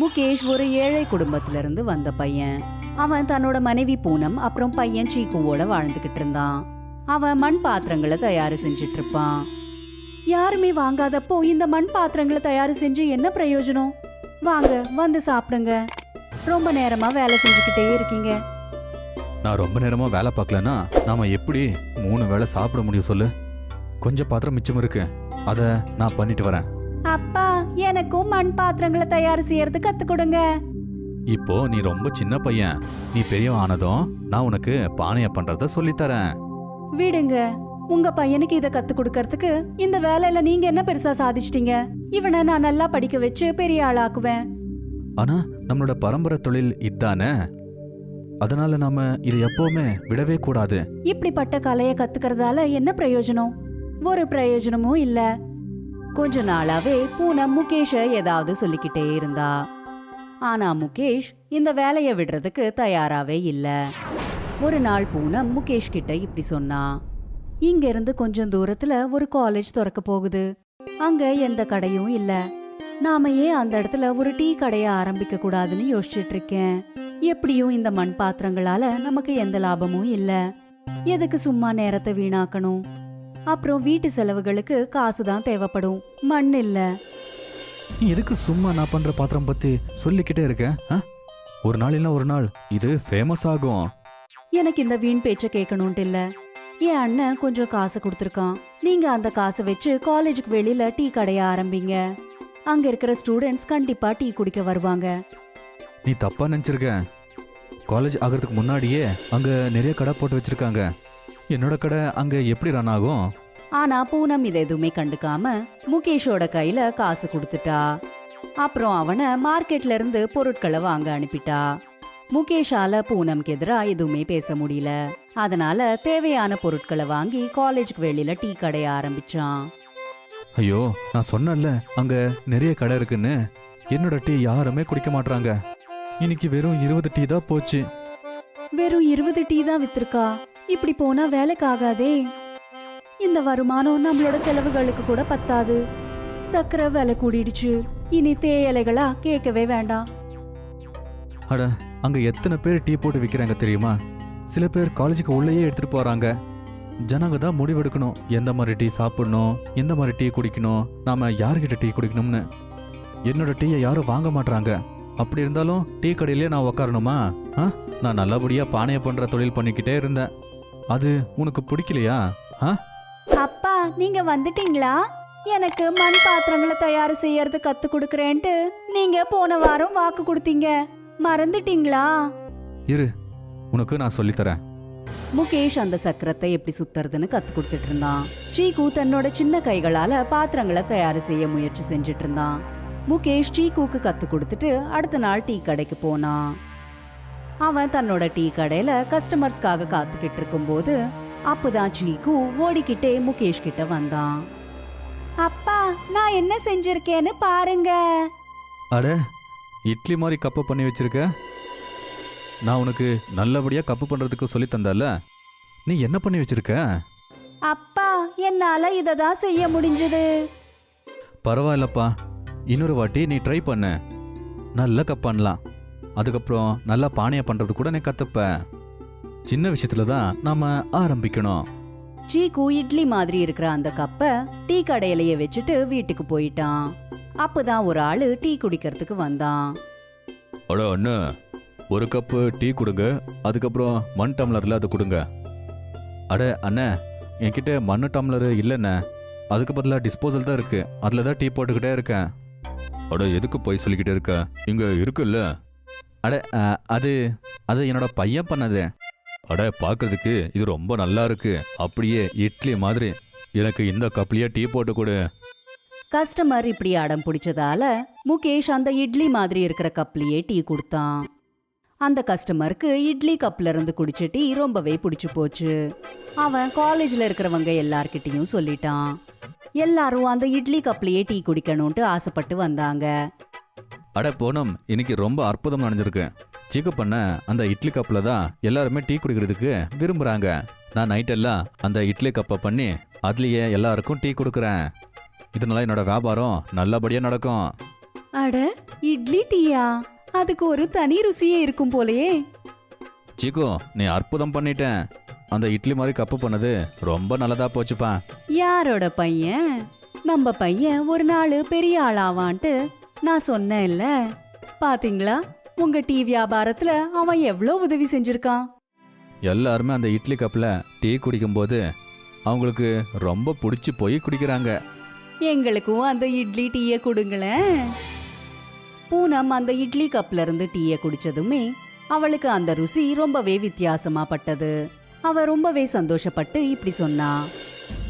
முகேஷ் ஒரு ஏழை குடும்பத்துல இருந்து வந்த பையன். அவன் தன்னோட மனைவி பூனம் அப்புறம் பையன் சீக்குவோட வாழ்ந்துகிட்டு இருந்தான். அவன் மண் பாத்திரங்களை தயார் செஞ்சுட்டு இருப்பான். யாருமே வாங்காதப்போ இந்த மண் பாத்திரங்களை தயார் செஞ்சு என்ன பிரயோஜனம்? வாங்க வந்து சாப்பிடுங்க. ரொம்ப நேரமா வேலை செஞ்சுக்கிட்டே இருக்கீங்க. நான் ரொம்ப நேரமா வேலை பார்க்கலன்னா நாம எப்படி மூணு வேளை சாப்பிட முடியும் சொல்லு? கொஞ்சம் பாத்திரம் மிச்சம் இருக்கு. அதை நான் பண்ணிட்டு வரேன். அப்பா எனக்கும் மண் பாத்திரங்களை தயார் செய்யறது கத்து கொடுங்க. இப்போ நீ ரொம்ப சின்ன பையன். நீ பெரியவன் ஆனதும் நான் உனக்கு பானைய பண்றத சொல்லித்தரேன். விடுங்க. உங்க பையனுக்கு இத கத்து கொடுக்கறதுக்கு இந்த வேலையில நீங்க என்ன பெருசா சாதிச்சிட்டீங்க? இவனை நான் நல்லா படிக்க வச்சு பெரிய ஆளாக்குவேன். ஆனா நம்மளோட பரம்பரை தொழில் இதானே? அதனால நாம இது எப்பவுமே விடவே கூடாது. இப்படிப்பட்ட கலைய கத்துக்கறதால என்ன பிரயோஜனம்? ஒரு பிரயோஜனமும் இல்ல. கொஞ்ச நாளாவே பூனம் முகேஷ ஏதாவது சொல்லிக்கிட்டே இருந்தா. ஆனா முகேஷ் இந்த வேலையை விடுறதுக்கு தயாராகவே இல்லை. ஒரு நாள் பூனம் முகேஷ் கிட்ட இப்படி சொன்னா. இங்க இருந்து கொஞ்சம் தூரத்துல ஒரு காலேஜ் திறக்க போகுது. அங்க எந்த கடையும் இல்ல. நாம ஏன் அந்த இடத்துல ஒரு டீ கடையை ஆரம்பிக்க கூடாதுன்னு யோசிச்சுட்டு இருக்கேன். எப்படியும் இந்த மண் பாத்திரங்களால நமக்கு எந்த லாபமும் இல்ல. எதுக்கு சும்மா நேரத்தை வீணாக்கணும்? அப்புறம் வீட்டு செலவுகளுக்கு காசு தான் தேவைப்படும். மண் இல்ல. நீ எதுக்கு சும்மா நான் பண்ற பாத்திரம் பத்தி சொல்லிக்கிட்டே இருக்க ஆ? ஒரு நாள் இல்ல ஒரு நாள். இது ஃபேமஸ் ஆகும். எனக்கு இந்த வீண் பேச்ச கேட்கணும்ட்டு இல்ல. என் அண்ணன் கொஞ்சம் காசு கொடுத்துருக்கான். நீங்க அந்த காசை வச்சு காலேஜுக்கு வெளியில டீ கடைய ஆரம்பிங்க. அங்க இருக்கிற ஸ்டூடெண்ட்ஸ் கண்டிப்பா டீ குடிக்க வருவாங்க. நீ தப்பா நினைச்சிருக்க. காலேஜ் ஆகிறதுக்கு முன்னாடியே அங்க நிறைய கடை போட்டு வச்சிருக்காங்க. என்னோட கடை அங்க எப்படி ரன் ஆகும்? ஆனா பூனம் இதை எதுவுமே கண்டுக்காம முகேஷோட கையில காசு கொடுத்துட்டா. அப்புறம் அவனை மார்க்கெட்ல இருந்து பொருட்களை வாங்க அனுப்பிட்டா. முகேஷால பூனம்க்கு எதிரா எதுவுமே பேச முடியல. அதனால தேவையான பொருட்களை வாங்கி காலேஜுக்கு வெளியில டீ கடைய ஆரம்பிச்சான். ஐயோ நான் சொன்னேன்ல அங்க நிறைய கடை இருக்குன்னு. என்னோட டீ யாருமே குடிக்க மாட்றாங்க. இன்னைக்கு வெறும் இருபது டீ தான் போச்சு. வெறும் இருபது டீ தான் வித்திருக்கா. இப்படி போனா வேலைக்கு ஆகாதே. இந்த வருமானம் நம்மளோட செலவுகளுக்கு கூட பத்தாது. சக்கரை விலை கூடிடுச்சு. இனி தேயிலைகளா கேட்கவே வேண்டாம். அட அங்க எத்தனை பேர் டீ போட்டு விற்கிறாங்க தெரியுமா? சில பேர் காலேஜுக்கு உள்ளேயே எடுத்துட்டு போறாங்க. ஜனங்க தான் முடிவெடுக்கணும். எந்த மாதிரி டீ சாப்பிடணும் எந்த மாதிரி டீ குடிக்கணும் நாம யார்கிட்ட டீ குடிக்கணும்னு. என்னோட டீயை யாரும் வாங்க மாட்றாங்க. அப்படி இருந்தாலும் டீ கடையிலே நான் உக்காரணுமா? ஆ நான் நல்லபடியா பானையை பண்ற தொழில் பண்ணிக்கிட்டே இருந்தேன். அது உனக்கு பிடிக்கலையா? ஆ? அப்பா நீங்க வந்துட்டீங்களா? எனக்கு மண் பாத்திரங்களை தயார் செய்யறது கத்து கொடுக்கறேன்ட்டு நீங்க போன வாரம் வாக்கு கொடுத்தீங்க. மறந்துட்டீங்களா? இரு உனக்கு நான் சொல்லித்தரேன். முகேஷ் அந்த சக்கரத்தை எப்படி சுத்துறதுன்னு கத்து கொடுத்துட்டு இருந்தான். சீகு தன்னோட சின்ன கைகளால பாத்திரங்களை தயார் செய்ய முயற்சி செஞ்சுட்டு இருந்தான். முகேஷ் சீக்குக்கு கத்து கொடுத்துட்டு அடுத்த நாள் டீ கடைக்கு போனான். அவன் தன்னோட டீ கடையில கஸ்டமர்ஸ்க்காக காத்துக்கிட்டு இருக்கும்போது அப்பதான் சீக்கு ஓடிக்கிட்டே முகேஷ் கிட்ட வந்தான். அப்பா நான் என்ன செஞ்சிருக்கேன்னு பாருங்க. அட இட்லி மாதிரி கப்பு பண்ணி வச்சிருக்க? நான் உனக்கு நல்லபடியா கப்பு பண்றதுக்கு சொல்லி தந்தல நீ என்ன பண்ணி வச்சிருக்க? அப்பா என்னால இதை தான் செய்ய முடிஞ்சது. பரவாயில்லப்பா. இன்னொரு வாட்டி நீ ட்ரை பண்ணு. நல்ல கப் பண்ணலாம். அதுக்கப்புறம் நல்லா பானையை பண்றது கூட நீ கத்துப்ப சின்ன விஷயத்துல தான் நாம ஆரம்பிக்கணும். சீக்கு இட்லி மாதிரி இருக்கிற அந்த கப்பை டீ கடையிலேயே வச்சுட்டு வீட்டுக்கு போயிட்டான். அப்பதான் ஒரு ஆளு டீ குடிக்கிறதுக்கு வந்தான். அட அண்ணா ஒரு கப்பு டீ கொடுங்க அதுக்கப்புறம் மண் டம்ளர்ல அதை கொடுங்க. அட அண்ணே என்கிட்ட மண் டம்ளர் இல்லைண்ணே அதுக்கு பதிலாக டிஸ்போசல் தான் இருக்கு. அதில் தான் டீ போட்டுக்கிட்டே இருக்கேன். அட எதுக்கு போய் சொல்லிக்கிட்டே இருக்க? இங்க இருக்குல்ல. அட அது அது என்னோட பையன் பண்ணது. அட பார்க்கறதுக்கு இது ரொம்ப நல்லா இருக்கு. அப்படியே இட்லி மாதிரி. எனக்கு இந்த கப்லயே டீ போட்டு கொடு. கஸ்டமர் இப்படி அடம் பிடிச்சதால முகேஷ் அந்த இட்லி மாதிரி இருக்கிற கப்லயே டீ கொடுத்தான். அந்த கஸ்டமருக்கு இட்லி கப்ல இருந்து குடிச்ச டீ ரொம்பவே பிடிச்சு போச்சு. அவன் காலேஜ்ல இருக்கிறவங்க எல்லார்கிட்டயும் சொல்லிட்டான். எல்லாரும் அந்த இட்லி கப்லயே டீ குடிக்கணும்ட்டு ஆசைப்பட்டு வந்தாங்க. அட போனம் இன்னைக்கு ரொம்ப அற்புதம் நடந்திருக்கு. சீக்க பண்ண அந்த இட்லி கப்பில் தான் எல்லாருமே டீ குடிக்கிறதுக்கு விரும்புகிறாங்க நான் நைட்டெல்லாம் அந்த இட்லி கப்பை பண்ணி அதுலேயே எல்லாருக்கும் டீ கொடுக்குறேன். இதனால என்னோட வியாபாரம் நல்லபடியாக நடக்கும். அட இட்லி டீயா? அதுக்கு ஒரு தனி ருசியே இருக்கும் போலயே. சீக்கு நீ அற்புதம் பண்ணிட்டேன். அந்த இட்லி மாதிரி கப்பு பண்ணது ரொம்ப நல்லதா போச்சுப்பா. யாரோட பையன்? நம்ம பையன் ஒரு நாள் பெரிய ஆளாவான்ட்டு நான் சொன்னேன்ல. பாத்தீங்களா? உங்க டீ வியாபாரத்துல அவன் எவ்வளோ உதவி செஞ்சிருக்கான்? எல்லாருமே அந்த இட்லி கப்பில் டீ குடிக்கும்போது அவங்களுக்கு ரொம்ப பிடிச்சி போய் குடிக்கிறாங்க. எங்களுக்கும் அந்த இட்லி டீயை கொடுங்களேன். பூனம் அந்த இட்லி கப்ல இருந்து டீயை குடிச்சதுமே அவளுக்கு அந்த ருசி ரொம்பவே வித்தியாசமா பட்டது. அவ ரொம்பவே சந்தோஷப்பட்டு இப்படி சொன்னா.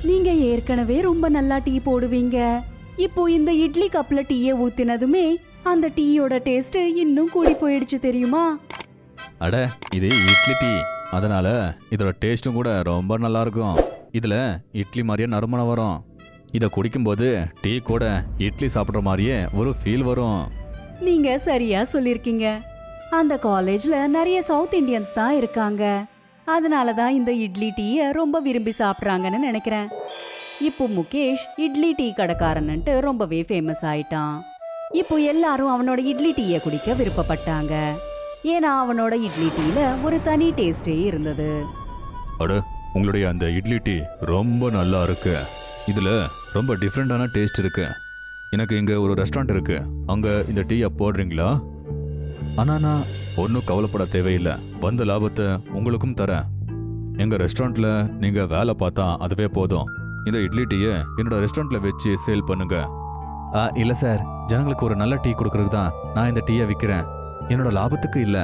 நீங்க ஏற்கனவே ரொம்ப நல்லா டீ போடுவீங்க. இப்போ இந்த இட்லி கப்ல டீயை ஊத்தினதுமே அந்த டீயோட டேஸ்ட் இன்னும் கூடி போயிடுச்சு தெரியுமா? அட இது இட்லி டீ. அதனால இதோட டேஸ்ட்டும் கூட ரொம்ப நல்லா இருக்கும் இதில் இட்லி மாதிரியே நறுமணம் வரும். இதை குடிக்கும்போது டீ கூட இட்லி சாப்பிட்ற மாதிரியே ஒரு ஃபீல் வரும். நீங்க சரியா சொல்லிருக்கீங்க. அந்த காலேஜ்ல நிறைய சவுத் இந்தியன்ஸ் தான் இருக்காங்க. அதனால தான் இந்த இட்லி டீயை ரொம்ப விரும்பி சாப்பிட்றாங்கன்னு நினைக்கிறேன். இப்போ முகேஷ் இட்லி டீ கடைக்காரன்ட்டு ரொம்பவே ஃபேமஸ் ஆயிட்டான். இப்போ எல்லாரும் அவனோட இட்லி டீயை குடிக்க விருப்பப்பட்டாங்க. ஏன்னா அவனோட இட்லி டீல ஒரு தனி டேஸ்டே இருந்தது. அட உங்களுடைய அந்த இட்லி டீ ரொம்ப நல்லா இருக்கு. இதில் ரொம்ப டிஃப்ரெண்டான டேஸ்ட் இருக்கு. எனக்கு இங்கே ஒரு ரெஸ்டாரண்ட் இருக்கு. அங்கே இந்த டீயை போடுறீங்களா? ஆனால் நான் ஒன்றும் கவலைப்பட தேவையில்லை. வந்த லாபத்தை உங்களுக்கும் தரேன். எங்கள் ரெஸ்டாரண்ட்டில் நீங்கள் வேலை பார்த்தா அதுவே போதும். இந்த இட்லி டீயை என்னோட ரெஸ்டாரண்ட்டில் வச்சு சேல் பண்ணுங்க. ஆ இல்லை சார். ஜனங்களுக்கு ஒரு நல்ல டீ கொடுக்கறதுக்கு தான் நான் இந்த டீயை விற்கிறேன் என்னோட லாபத்துக்கு இல்லை.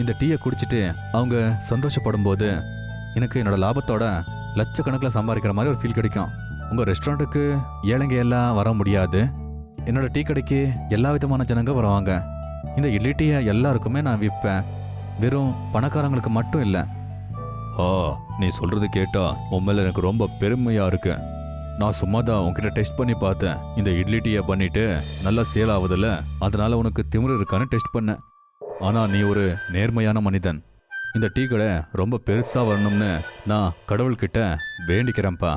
இந்த டீயை குடிச்சிட்டு அவங்க சந்தோஷப்படும் போது எனக்கு என்னோட லாபத்தோட லட்சக்கணக்கில் சம்பாதிக்கிற மாதிரி ஒரு ஃபீல் கிடைக்கும். உங்கள் ரெஸ்டாரண்ட்டுக்கு ஏழைங்க எல்லாம் வர முடியாது. என்னோட டீ கடைக்கு எல்லா விதமான ஜனங்க வருவாங்க. இந்த இட்லி டீயை எல்லாருக்குமே நான் விற்பேன் வெறும் பணக்காரங்களுக்கு மட்டும் இல்லை ஆ நீ சொல்றது கேட்டா உன் மேல எனக்கு ரொம்ப பெருமையா இருக்கு. நான் சும்மா தான் உன்கிட்ட டெஸ்ட் பண்ணி பார்த்தேன். இந்த இட்லி டீயை பண்ணிட்டு நல்லா சேல் ஆகுதுல்ல அதனால உனக்கு திமிரு இருக்கான்னு டெஸ்ட் பண்ணேன். ஆனால் நீ ஒரு நேர்மையான மனிதன். இந்த டீ கடை ரொம்ப பெருசாக வரணும்னு நான் கடவுள்கிட்ட வேண்டிக்கிறேன்ப்பா.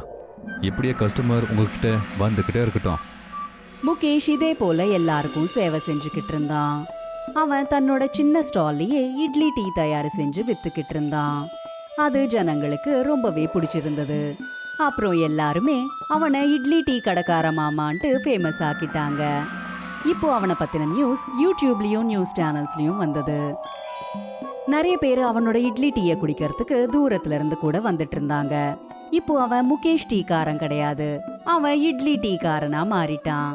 இப்படியே கஸ்டமர் உங்ககிட்ட வந்துக்கிட்டே இருக்கட்டும். முகேஷ் இதே போல எல்லாருக்கும் சேவை செஞ்சுக்கிட்டு இருந்தான். அவன் தன்னோட சின்ன ஸ்டால்லையே இட்லி டீ தயார் செஞ்சு வித்துக்கிட்டு இருந்தான். அது ஜனங்களுக்கு ரொம்பவே பிடிச்சிருந்தது. அப்புறம் எல்லாருமே அவனை இட்லி டீ கடைக்கார மாமான்ட்டு ஃபேமஸ் ஆக்கிட்டாங்க. இப்போ அவனை பத்தின நியூஸ் யூடியூப்லயும் நியூஸ் சேனல்ஸ்லயும் வந்தது. நிறைய பேர் அவனோட இட்லி டீயை குடிக்கிறதுக்கு தூரத்துல இருந்து கூட வந்துட்டு இருந்தாங்க. இப்போ அவன் முகேஷ் டீக்காரன் கிடையாது. அவன் இட்லி டீக்காரனா மாறிட்டான்.